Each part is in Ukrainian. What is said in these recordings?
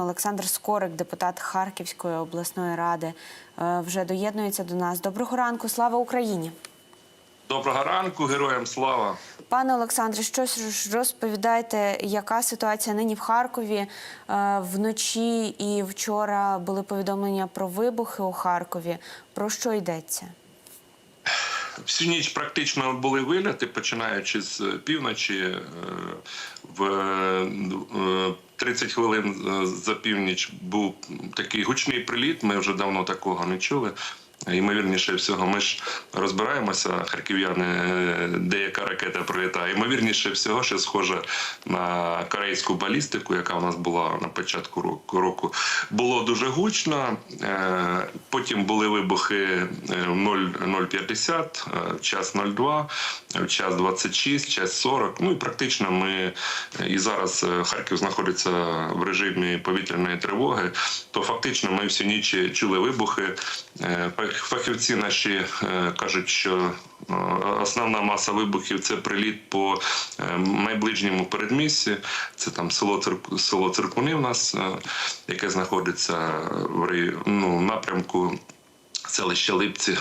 Олександр Скорик, депутат Харківської обласної ради, е, вже доєднується до нас. Доброго ранку, слава Україні! Доброго ранку, героям слава. Пане Олександре, щось розповідайте, яка ситуація нині в Харкові? Е, Вночі і вчора були повідомлення про вибухи у Харкові. Про що йдеться? Всю ніч практично були виляти, починаючи з півночі. Е, В е, 30 хвилин е, за північ був такий гучний приліт. Ми вже давно такого не чули. Ймовірніше всього, ми ж розбираємося, харків'яни, е, деяка ракета прилітає. Ймовірніше всього, що схоже на корейську балістику, яка у нас була на початку року-. Було дуже гучно. Е, Потім були вибухи е, в 0- 0,50, е, в час 02, в час 26, час 40. Ну і практично ми і зараз Харків знаходиться в режимі повітряної тривоги. То фактично ми всю ніч чули вибухи. Е, фах- Фахівці наші е, кажуть, що е, основна маса вибухів це приліт по е, найближньому передмісті. Це там село Цирк- село Циркуни в нас, е, яке знаходиться в ну, напрямку селища Липці.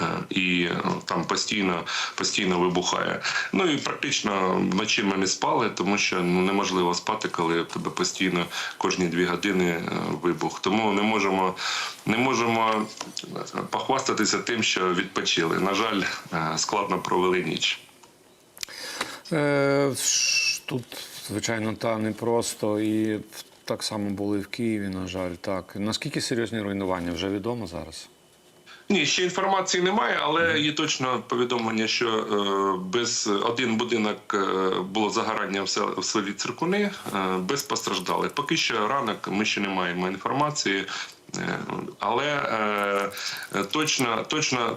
Е, І е, там постійно постійно вибухає. Ну і практично вночі ми не спали, тому що ну неможливо спати, коли в тебе постійно кожні дві години е, вибух. Тому не можемо не можемо похвастатися тим, що відпочили. На жаль, складно провели ніч. Е, Тут, звичайно, та непросто. І так само були в Києві, на жаль. Так. Наскільки серйозні руйнування вже відомо зараз? Ні, ще інформації немає, але є точно повідомлення, що е, без один будинок е, було загорання в сел- в селі Циркуни, е, без постраждалих. Поки що ранок ми ще не маємо інформації. Але е, точно, точно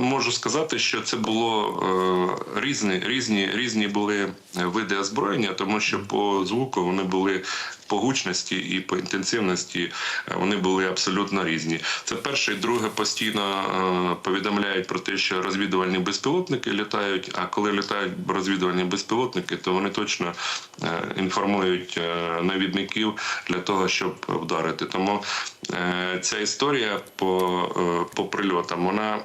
можу сказати, що це було е, різні, різні, різні були види озброєння, тому що по звуку вони були по гучності і по інтенсивності е, вони були абсолютно різні. Це перше і друге постійно е, повідомляють про те, що розвідувальні безпілотники літають. А коли літають розвідувальні безпілотники, то вони точно е, інформують е, навідників для того, щоб вдарити. Тому е, ця історія по, е, по прильотам вона.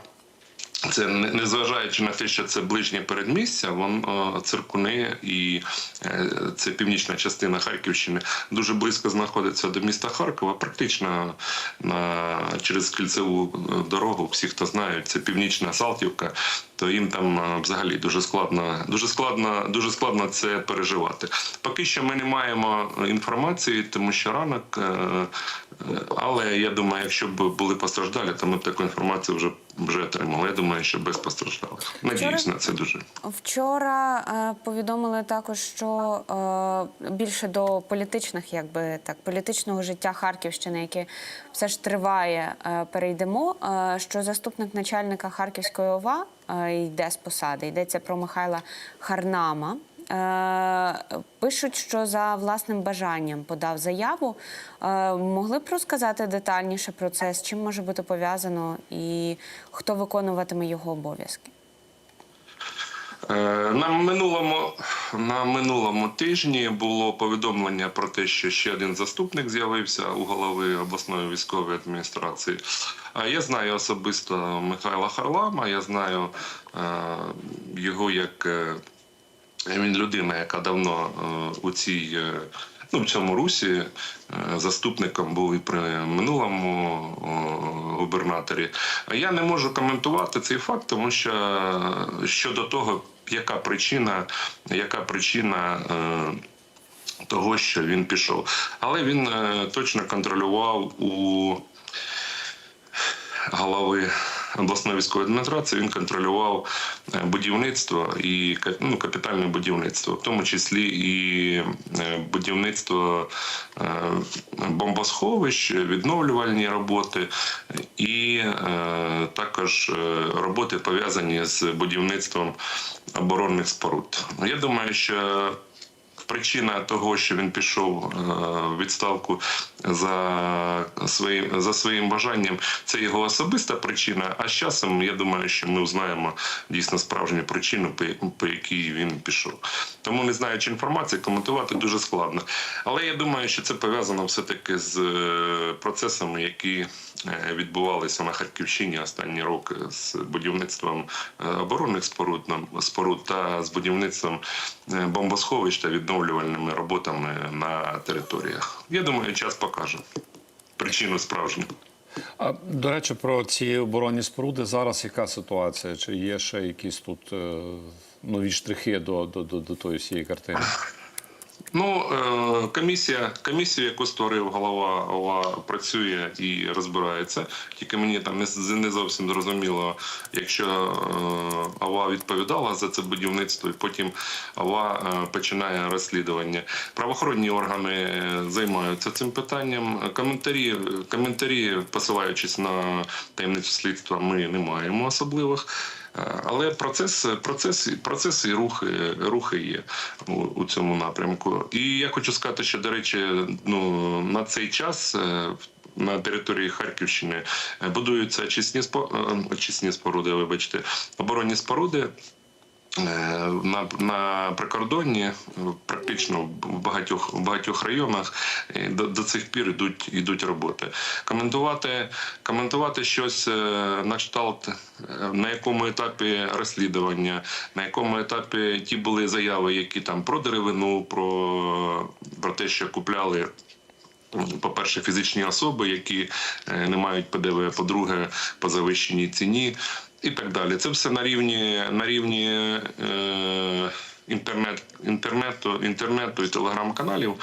Це не- незважаючи на те, що це ближнє передмістя, воно циркуни і е, це північна частина Харківщини дуже близько знаходиться до міста Харкова. Практично на через кільцеву дорогу. Всі, хто знають, це північна Салтівка. То їм там е, взагалі дуже складно, дуже складно, дуже складно це переживати. Поки що ми не маємо інформації, тому що ранок. е, е, Але я думаю, якщо б були постраждалі, то ми б таку інформацію вже вже отримали. Я думаю, що без постраждалих. Надіюсь на це дуже. Вчора е, повідомили також, що е, більше до політичних, якби так, політичного життя Харківщини, яке все ж триває, е, перейдемо. Е, що заступник начальника Харківської ОВА е, йде з посади. Йдеться про Михайла Харнама. Е, Пишуть, що за власним бажанням подав заяву. Е, Могли б розказати детальніше про це, з чим може бути пов'язано і хто виконуватиме його обов'язки? Е, На минулому на минулому тижні було повідомлення про те, що ще один заступник з'явився у голови обласної військової адміністрації. А я знаю особисто Михайла Харлама. Я знаю його як він людина, яка давно е, у цій. е, Ну, в цьому русі е, заступником був і при минулому губернаторі. Я не можу коментувати цей факт, тому що щодо того, яка причина, яка причина. Того, що він пішов, але він е, точно контролював у голови обласної військової адміністрації. Він контролював е, будівництво і ну, капітальне будівництво, в тому числі і е, будівництво е, бомбосховищ, відновлювальні роботи, і також роботи пов'язані з будівництвом оборонних споруд. Я думаю, що причина того, що він пішов е, в відставку за своїм за своїм бажанням, це його особиста причина. А з часом я думаю, що ми узнаємо дійсно справжню причину, по, по якій він пішов. Тому не знаючи інформації, коментувати дуже складно. Але я думаю, що це пов'язано все таки з е, процесами, які е, відбувалися на Харківщині останні роки з будівництвом оборонних споруд споруд та з будівництвом бомбосховищ та відновлювальними роботами на територіях. Я думаю, час покаже причину справжню. А, до речі, про ці оборонні споруди зараз яка ситуація? Чи є ще якісь тут е, нові штрихи до, до, до, до тої всієї картини? Ну, е, комісія, комісію, яку створив голова ОВА, працює і розбирається. Тільки мені там не, не зовсім зрозуміло, якщо е, ОВА відповідала за це будівництво, і потім ОВА е, починає розслідування. Правоохоронні органи займаються цим питанням. Коментарі, коментарі, посилаючись на таємницю слідства, ми не маємо особливих. Е, Але процес, процес, процес і рухи, рухи є у, цьому напрямку. І я хочу сказати, що до речі, ну на цей час. е, На території Харківщини е, будуються очисні спо- е, очисні споруди, вибачте, оборонні споруди. Е, На, на прикордонні практично в багатьох в багатьох районах е, до, до цих пір ідуть ідуть роботи. Коментувати коментувати щось е, на кшталт, на якому етапі розслідування, на якому етапі ті були заяви, які там про деревину, про, про те, що купляли по-перше, фізичні особи, які не мають ПДВ, по-друге, по завищеній ціні і так далі. Це все на рівні на рівні е, інтернет, інтернету, інтернету і телеграм-каналів.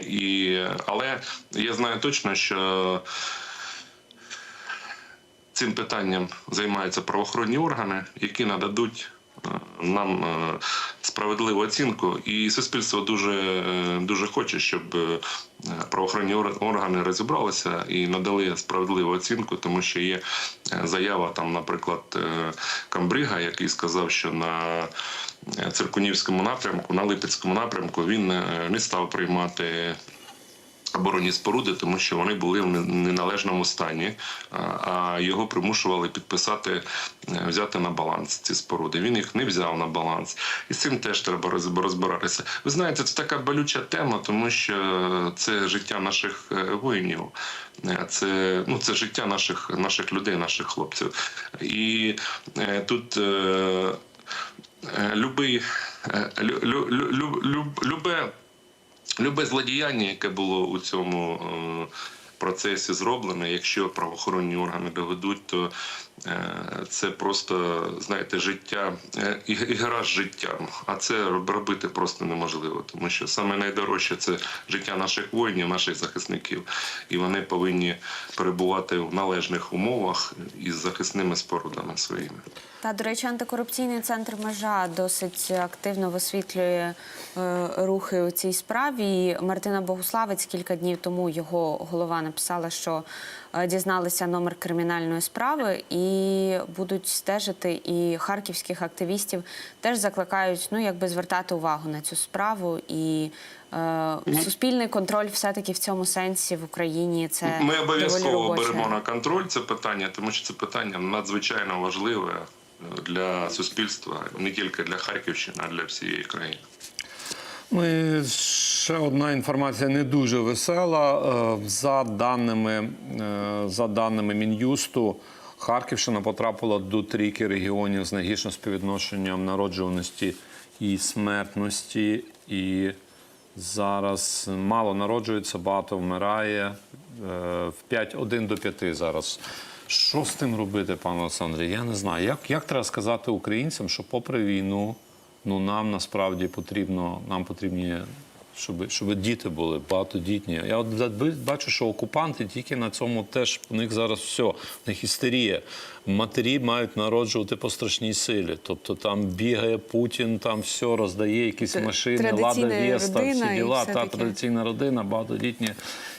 І, але я знаю точно, що цим питанням займаються правоохоронні органи, які нададуть нам е, справедливу оцінку, і суспільство дуже, е, дуже хоче, щоб е, правоохоронні органи розібралися і надали справедливу оцінку, тому що є заява там, наприклад, Камбрига, який сказав, що на Циркунівському напрямку, на Липецькому напрямку він не став приймати оборонні споруди, тому що вони були в неналежному стані, а- його примушували підписати, е, взяти на баланс ці споруди. Він їх не взяв на баланс, і з цим теж треба розбиратися. Ви знаєте, це така болюча тема, тому що це життя наших е, воїнів. Е, Це ну це життя наших наших людей, наших хлопців. І тут. Любий, лю, лю, лю, лю, лю- любе Любе злодіяння, яке було у цьому е, процесі зроблене, якщо правоохоронні органи доведуть, то е, це просто, знаєте, життя е, і гра з життям. А це робити просто неможливо, тому що саме найдорожче це життя наших воїнів, наших захисників, і вони повинні перебувати в належних умовах із захисними спорудами своїми. Та, до речі, антикорупційний центр межа досить активно висвітлює рухи у цій справі. І Мартина Богуславець кілька днів тому його голова написала, що е, дізналися номер кримінальної справи і будуть стежити. І харківських активістів теж закликають ну, якби звертати увагу на цю справу. І е, суспільний контроль все-таки в цьому сенсі в Україні це Ми обов'язково беремо на контроль це питання, тому що це питання надзвичайно важливе для суспільства, не тільки для Харківщини, а для всієї країни. Ну ще одна інформація не дуже весела. Е, За даними, е, за даними Мін'юсту, Харківщина потрапила до трійки регіонів з найгіршим співвідношенням народжуваності і смертності. І зараз мало народжується, багато вмирає. Е, В 5, 1 до 5 зараз. Що з тим робити, пане Олександре? Я не знаю. Як, як треба сказати українцям, що попри війну, ну нам насправді потрібно, нам потрібні щоб, щоб діти були багатодітні. Я от бачу, що окупанти тільки на цьому теж у них зараз все, у них істерія. Матері мають народжувати по страшній силі. Тобто там бігає Путін, там все роздає, якісь машини, лада традиційна всі діла, все та традиційна родина, багатодітні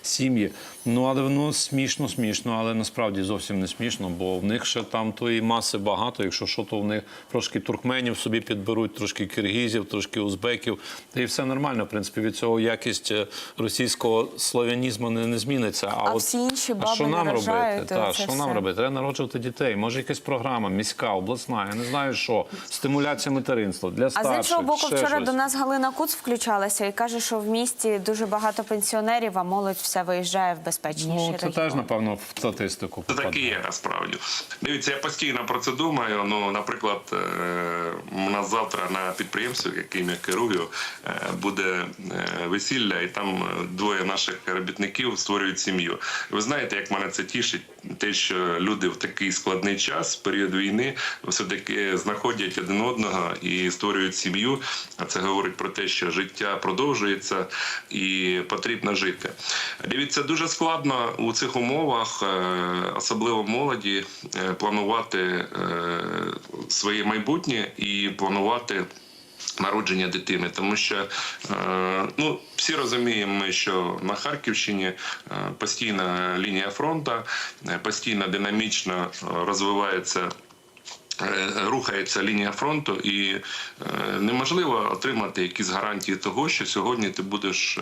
сім'ї. Ну але воно смішно, смішно, але насправді зовсім не смішно, бо в них ще там тої маси багато. Якщо що, то в них трошки туркменів собі підберуть, трошки киргізів, трошки узбеків. Та і все нормально. В принципі, від цього якість е, російського славянізму не, не зміниться. А, А от, всі інші а що нам робити? Та, що нам робити? Треба народжувати дітей. Може, якась програма міська, обласна, я не знаю що. Стимуляція материнства для А з іншого боку, вчора щось. до нас Галина Куц включалася і каже, що в місті дуже багато пенсіонерів, а молодь все виїжджає в безпечніші Ну, це теж, напевно, в статистику Це так і є насправді. Дивіться, я постійно про це думаю. Ну, наприклад, е, у нас завтра на підприємстві, яким я керую, е, буде весілля, і там е, двоє наших робітників створюють сім'ю. Ви знаєте, як мене це тішить, те, що люди в такий складний час, період війни, все таки знаходять один одного і створюють сім'ю. А це говорить про те, що життя продовжується і потрібно жити. Дивіться, дуже складно у цих умовах, е, особливо молоді, е, планувати е, своє майбутнє і планувати. Народження дитини, тому що е, ну всі розуміємо, що на Харківщині е, постійна лінія фронту, е, постійно динамічно розвивається рухається лінія фронту, і неможливо отримати якісь гарантії того, що сьогодні ти будеш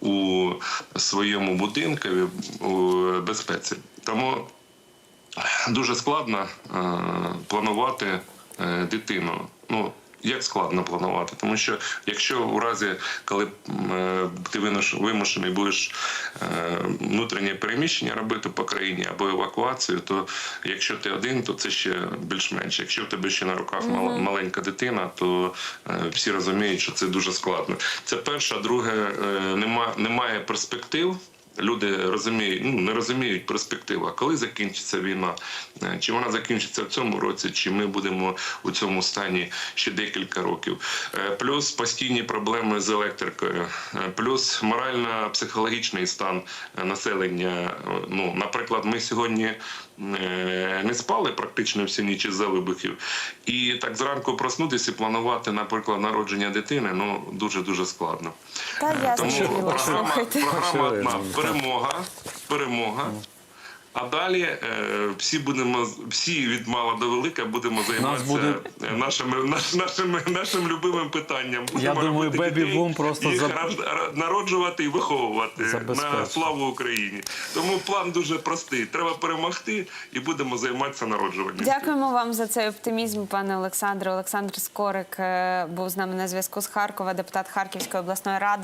у своєму будинку у безпеці. Тому дуже складно планувати дитину. Ну як складно планувати, тому що якщо у разі, коли е, ти вимушений будеш е, внутрішнє переміщення робити по країні або евакуацію, то якщо ти один, то це ще більш-менш. Якщо в тебе ще на руках мал- маленька дитина, то е, всі розуміють, що це дуже складно. Це перше, друге, нема, немає перспектив. Люди розуміють, ну не розуміють перспективу. А коли закінчиться війна? Е, Чи вона закінчиться в цьому році, чи ми будемо у цьому стані ще декілька років? Е, Плюс постійні проблеми з електрикою, е, плюс морально-психологічний стан населення. Ну, наприклад, ми сьогодні не спали практично всі ніч із-за вибухів, і так зранку проснутися і планувати, наприклад, народження дитини, ну дуже дуже складно. Та Тому зрозуміла, програма, програма одна. Перемога, перемога. А далі е, всі будемо всі від мала до велика будемо займатися буде- нашими наш, нашими нашим любимим питанням. Будемо думаю, робити Baby дітей, Boom просто їх за- народжувати і виховувати на славу Україні. Тому план дуже простий. Треба перемогти і будемо займатися народжуванням. Дякуємо вам за цей оптимізм, пане Олександре. Олександр Скорик е, був з нами на зв'язку з Харкова, депутат Харківської обласної ради.